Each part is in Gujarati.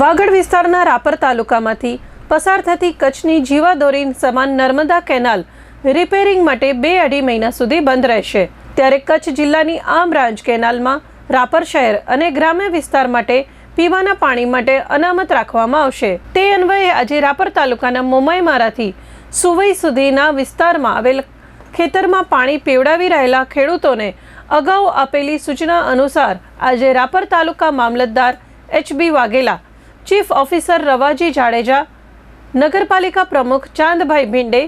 વાગડ વિસ્તારના રાપર તાલુકામાંથી પસાર થતી કચ્છની જીવાદોરી સમાન નર્મદા કેનાલ રિપેરિંગ માટે બે અઢી મહિના સુધી બંધ રહેશે. ત્યારે કચ્છ જિલ્લાની આ બ્રાન્ચ કેનાલમાં રાપર શહેર અને ગ્રામ્ય વિસ્તાર માટે પીવાના પાણી માટે અનામત રાખવામાં આવશે. તે અન્વયે આજે રાપર તાલુકાના મોમાઈમારાથી સુવઈ સુધીના વિસ્તારમાં આવેલ ખેતરમાં પાણી પીવડાવી રહેલા ખેડૂતોને અગાઉ આપેલી સૂચના અનુસાર આજે રાપર તાલુકા મામલતદાર HB Vaghela chief officer Ravaji Jadeja નગરપાલિકા પ્રમુખ ચાંદભાઈ ભીંડે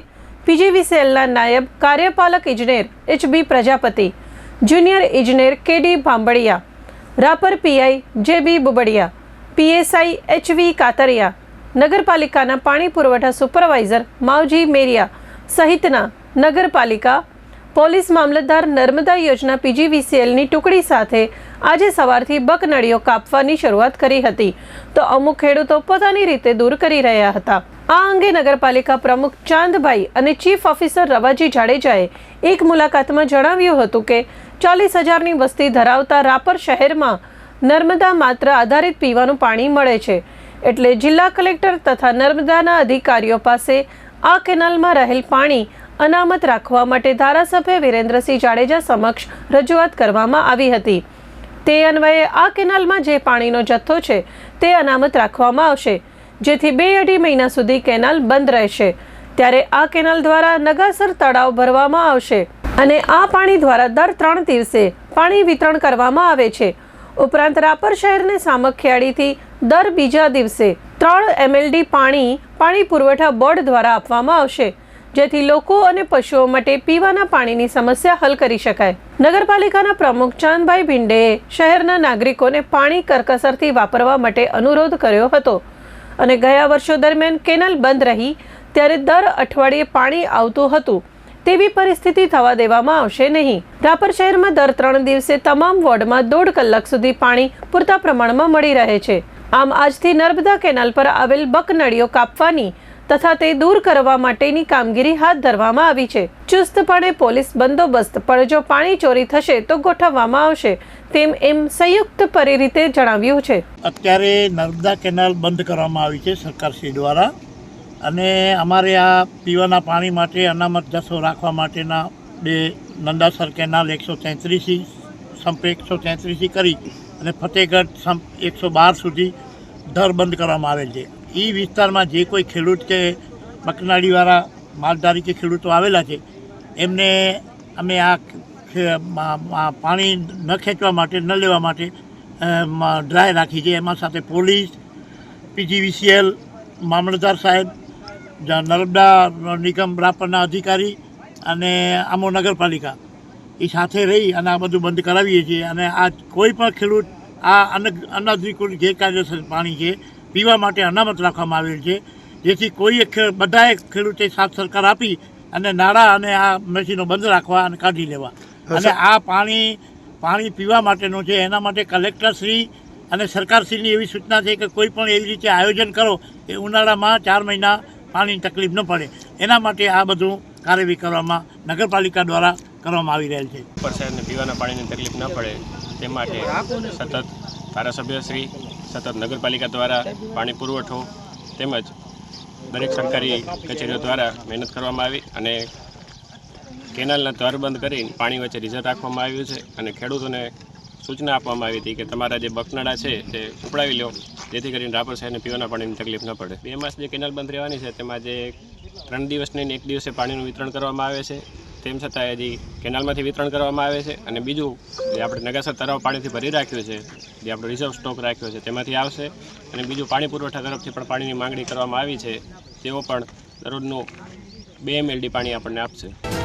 પીજીવીસીએલના નાયબ કાર્યપાલક ઇજનેર એચબી પ્રજાપતિ જુનિયર ઇજનેર KD Bhambadiya Rapar PI JB Bubadiya PSI HV Katariya નગરપાલિકાના પાણી પુરવઠા સુપરવાઇઝર માવજી મેરિયા સહિતના નગરપાલિકા પોલીસ મામલતદાર નર્મદા યોજના પીજીવીસીએલની ટુકડી સાથે આજે સવારથી બકનળીઓ કાપવાની શરૂઆત કરી હતી. તો અમુક ખેડૂતો પોતાની રીતે દૂર કરી રહ્યા હતા. આ અંગે નગરપાલિકા પ્રમુખ ચાંદભાઈ અને ચીફ ઓફિસર રવાજી જાડેજાએ એક મુલાકાતમાં જણાવ્યું હતું કે, ચાલીસ હજારની વસ્તી ધરાવતા રાપર શહેરમાં નર્મદા માત્ર આધારિત પીવાનું પાણી મળે છે. એટલે જિલ્લા કલેક્ટર તથા નર્મદાના અધિકારીઓ પાસે આ કેનાલમાં રહેલ પાણી અનામત રાખવા માટે ધારાસભ્ય વિરેન્દ્રસિંહ જાડેજા સમક્ષ રજૂઆત કરવામાં આવી હતી. તે અન્વયે આ કેનાલમાં જે પાણીનો જથ્થો છે તે અનામત રાખવામાં આવશે, જેથી બે અઢી મહિના સુધી કેનાલ બંધ રહેશે. ત્યારે આ કેનાલ દ્વારા નગાસર તળાવ ભરવામાં આવશે અને આ પાણી દ્વારા દર ત્રણ દિવસે પાણી વિતરણ કરવામાં આવે છે. ઉપરાંત રાપર શહેરને સામખિયાળીથી દર બીજા દિવસે ત્રણ એમએલડી પાણી પાણી પુરવઠા બોર્ડ દ્વારા આપવામાં આવશે. જેથી લોકો અને પશુઓ માટે પીવાના પાણીની સમસ્યા હલ કરી શકાય. નગરપાલિકાના પ્રમુખ ચાંદભાઈ ભિંડેએ શહેરના નાગરિકોને પાણી કરકસરથી વાપરવા માટે અનુરોધ કર્યો હતો અને ગયા વર્ષો દરમિયાન કેનલ બંધ રહી ત્યારે દર અઠવાડિયે પાણી આવતું હતું. તેવી પરિસ્થિતિ થવા દેવામાં આવશે નહીં. રાપર શહેરમાં દર ત્રણ દિવસે તમામ વોર્ડમાં દોઢ કલાક સુધી પાણી પૂરતા પ્રમાણમાં મળી રહે છે. આમ આજથી નર્મદા કેનાલ પર આવેલ બકનળીઓ કાપવાની તથા તે દૂર કરવા માટેની કામગીરી હાથ ધરવામાં આવી છે. ચુસ્તપણે પોલીસ બંદોબસ્ત પણ જો પાણી ચોરી થશે તો ગોઠવવામાં આવશે, તેમ એમ સંયુક્ત રીતે જણાવ્યું છે. અત્યારે નર્મદા કેનાલ બંધ કરવામાં આવી છે સરકારશ્રી દ્વારા અને અમારે આ પીવાના પાણી માટે અનામત જથ્થો રાખવા માટેના બે નંદાસર કેનાલ એકસો તેત્રીસી સંપ એકસો તેત્રીસી કરી અને ફતેહગઢ સંપ એકસો બાર સુધી દર બંધ કરવામાં આવેલ છે. એ વિસ્તારમાં જે કોઈ ખેડૂત કે મકનાળીવાળા માલધારી કે ખેડૂતો આવેલા છે, એમને અમે આ પાણી ન ખેંચવા માટે, ન લેવા માટે ડ્રાય રાખી છે. એમાં સાથે પોલીસ, પીજીવીસીએલ, મામલતદાર સાહેબ નર્મદા નિગમ રાપરના અધિકારી અને આમો નગરપાલિકા. એ સાથે રહી અને આ બધું બંધ કરાવીએ છીએ. અને આ કોઈ પણ ખેડૂત આ અન અનધિકૃત ગેરકાયદેસર પાણી છે પીવા માટે અનામત રાખવામાં આવેલ છે. જેથી કોઈ ખે- બધાએ ખેડૂતે સાથ સરકાર આપી અને નાણાં અને આ મશીનો બંધ રાખવા અને કાઢી લેવા. અને આ પાણી પાણી પીવા માટેનું છે એના માટે કલેક્ટરશ્રી અને સરકારશ્રીની એવી સૂચના છે કે કોઈ પણ એવી રીતે આયોજન કરો એ ઉનાળામાં ચાર મહિના પાણીની તકલીફ ન પડે. એના માટે આ બધું કાર્યવાહી કરવામાં નગરપાલિકા દ્વારા કરવામાં આવી રહેલ છે. પીવાના પાણીની તકલીફ ન પડે તે માટે સતત ધારાસભ્યશ્રી સતત નગરપાલિકા દ્વારા પાણી પુરવઠો તેમજ દરેક સરકારી કચેરીઓ દ્વારા મહેનત કરવામાં આવી અને કેનાલના દ્વાર બંધ કરી પાણી વચ્ચે રિઝર્વ રાખવામાં આવ્યું છે અને ખેડૂતોને સૂચના આપવામાં આવી હતી કે તમારા જે બકનાળા છે તે ઉપડાવી લો, જેથી કરીને રાપર શહેરને પીવાના પાણીની તકલીફ ન પડે. બે માસ જે કેનાલ બંધ રહેવાની છે, તેમાં જે ત્રણ દિવસની એક દિવસે પાણીનું વિતરણ કરવામાં આવે છે. તેમ છતાં હજી કેનાલમાંથી વિતરણ કરવામાં આવે છે અને બીજું જે આપણે નગાસર તળાવ પાણીથી ભરી રાખ્યું છે, જે આપણો રિઝર્વ સ્ટોક રાખ્યો છે, તેમાંથી આવશે. અને બીજું પાણી પુરવઠા તરફથી પણ પાણીની માંગણી કરવામાં આવી છે, તેઓ પણ દરરોજનું બે એમએલડી પાણી આપણને આપશે.